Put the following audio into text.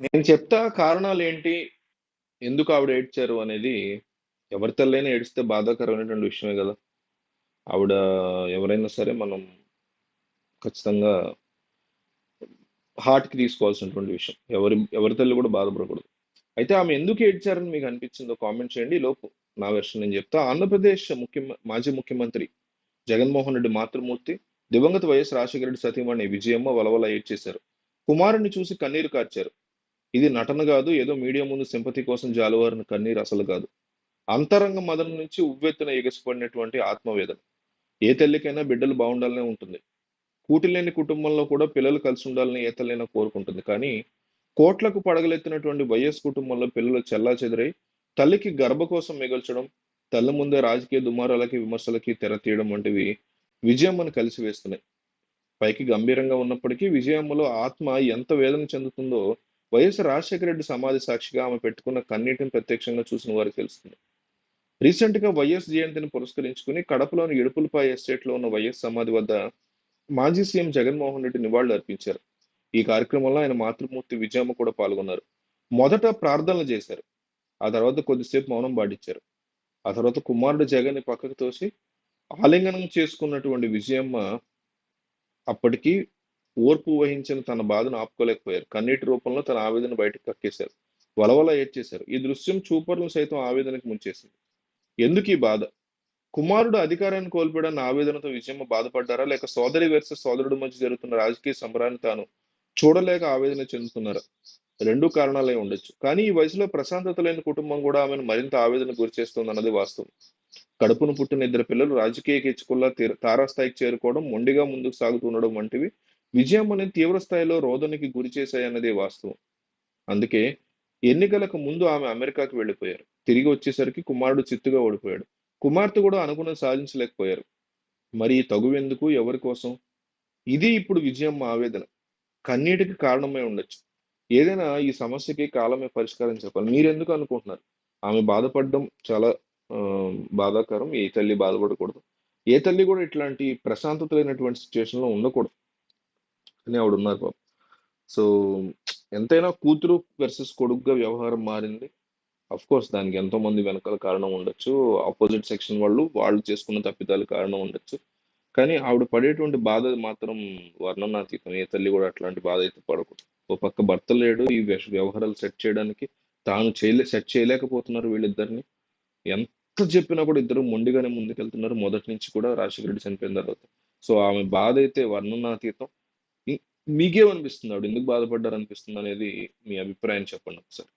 నేను చెప్తా కారణాలు ఏంటి ఎందుకు ఆవిడ ఏడ్చారు అనేది ఎవరి తల్లైనా ఏడిస్తే బాధాకరమైనటువంటి విషయమే కదా ఆవిడ ఎవరైనా సరే మనం ఖచ్చితంగా హార్ట్‌కి తీసుకోవాల్సినటువంటి విషయం. ఎవరి ఎవరి తల్లి కూడా బాధపడకూడదు. అయితే ఆమె ఎందుకు ఏడ్చారని మీకు అనిపించిందో కామెంట్ చేయండి. లోపు నా వెర్షన్ నేను చెప్తా. ఆంధ్రప్రదేశ్ ముఖ్య మాజీ ముఖ్యమంత్రి జగన్మోహన్ రెడ్డి మాతృమూర్తి, దివంగత వైఎస్ రాజశేఖర రెడ్డి సతీమణి విజయమ్మ వలవల ఏడ్చేశారు. కుమారుణ్ణి చూసి కన్నీరు కార్చారు. ఇది నటన కాదు ఏదో మీడియా ముందు సింపతి కోసం జాలువారిన కన్నీరు అసలు కాదు. అంతరంగ మదన నుంచి ఉవ్వెత్తున ఎగసిపడినటువంటి ఆత్మవేదన. ఏ తల్లికైనా బిడ్డలు బాగుండాలనే ఉంటుంది. కూటి లేని కుటుంబంలో కూడా పిల్లలు కలిసి ఉండాలని ఏ తల్లైనా కోరుకుంటుంది. కానీ కోట్లకు పడగలెత్తినటువంటి వైఎస్ కుటుంబంలో పిల్లలు చెల్లాచెదురై తల్లికి గర్భ కోసం మిగల్చడం, తల్లి ముందే రాజకీయ దుమారాలకి, విమర్శలకి తెర తీయడం వంటివి విజయమ్మను కలిసివేస్తున్నాయి. పైకి గంభీరంగా ఉన్నప్పటికీ విజయమ్మలో ఆత్మ ఎంత వేదన చెందుతుందో వైఎస్ రాజశేఖర రెడ్డి సమాధి సాక్షిగా ఆమె పెట్టుకున్న కన్నీటిని ప్రత్యక్షంగా చూసిన వారికి తెలుస్తుంది. రీసెంట్‌గా వైఎస్ జయంతిని పురస్కరించుకుని కడపలోని ఇడుపులపాయ ఎస్టేట్‌లో ఉన్న వైఎస్ సమాధి వద్ద మాజీ సీఎం జగన్మోహన్ రెడ్డి నివాళులు అర్పించారు. ఈ కార్యక్రమంలో ఆయన మాతృమూర్తి విజయమ్మ కూడా పాల్గొన్నారు. మొదట ప్రార్థనలు చేశారు. ఆ తర్వాత కొద్దిసేపు మౌనం పాటించారు. ఆ తర్వాత కుమారుడు జగన్‌ని పక్కకు తోసి ఆలింగనం చేసుకున్నటువంటి విజయమ్మ అప్పటికి ఓర్పు వహించిన తన బాధను ఆపుకోలేకపోయారు. కన్నీటి రూపంలో తన ఆవేదన బయటకు కక్కేశారు. వలవల ఏడ్చేశారు. ఈ దృశ్యం చూపర్లు సైతం ఆవేదనకు ముంచేసింది. ఈ బాధ? కుమారుడు అధికారాన్ని కోల్పోయాడన్న ఆవేదనతో విజయమ్మ బాధపడ్డారా? లేక సోదరి వర్సెస్ సోదరుడు మధ్య జరుగుతున్న రాజకీయ సంబరాన్ని తాను చూడలేక ఆవేదన చెందుతున్నారా? రెండు కారణాలై ఉండొచ్చు. కానీ ఈ వయసులో ప్రశాంతత లేని కుటుంబం కూడా ఆమెను మరింత ఆవేదనకు గురిచేస్తోందన్నది వాస్తవం. కడుపును పుట్టిన ఇద్దరు పిల్లలు రాజకీయ కిచ్చుకుల్లా తీర తారాస్థాయికి చేరుకోవడం, మొండిగా ముందుకు సాగుతుండడం వంటివి విజయమ్మని తీవ్ర స్థాయిలో రోదనకి గురిచేశాయన్నదే వాస్తవం. అందుకే ఎన్నికలకు ముందు ఆమె అమెరికాకి వెళ్ళిపోయారు. తిరిగి వచ్చేసరికి కుమారుడు చిత్తుగా ఓడిపోయాడు. కుమార్తె కూడా అనుకున్నది సాధించలేకపోయారు. మరి తగువెందుకు? ఎవరి కోసం? ఇది ఇప్పుడు విజయమ్మ ఆవేదన. కన్నీటికి కారణమై ఉండొచ్చు. ఏదైనా ఈ సమస్యకి కాలమే పరిష్కారం చెప్పాలి. మీరెందుకు అనుకుంటున్నారు? ఆమె బాధపడడం చాలా బాధాకరం. ఏ తల్లి బాధపడకూడదు. ఏ తల్లి కూడా ఇట్లాంటి ప్రశాంతత లేనటువంటి సిచ్యువేషన్లో ఉండకూడదు. ఆవిడ ఉన్నారు పాపం. సో, ఎంతైనా కూతురు వర్సెస్ కొడుకుగా వ్యవహారం మారింది. ఆఫ్‌కోర్స్ దానికి ఎంతోమంది వెనకాల కారణం ఉండొచ్చు. ఆపోజిట్ సెక్షన్ వాళ్ళు, వాళ్ళు చేసుకున్న తప్పిదాలు కారణం ఉండొచ్చు. కానీ ఆవిడ పడేటువంటి బాధ మాత్రం వర్ణనాతీతం. ఏ తల్లి కూడా అట్లాంటి బాధ అయితే పడకూడదు. ఓ పక్క భర్త లేడు. ఈ వ్యవహారాలు సెట్ చేయడానికి తాను చేయలే సెట్ చేయలేకపోతున్నారు వీళ్ళిద్దరిని. ఎంత చెప్పినా కూడా ఇద్దరు మొండిగానే ముందుకెళ్తున్నారు. మొదటి నుంచి కూడా రాజశేఖర రెడ్డి చనిపోయిన తర్వాత. సో, ఆమె బాధ అయితే వర్ణనాతీతం. మీకేమనిపిస్తుంది? ఆవిడ ఎందుకు అనేది మీ అభిప్రాయం చెప్పండి ఒకసారి.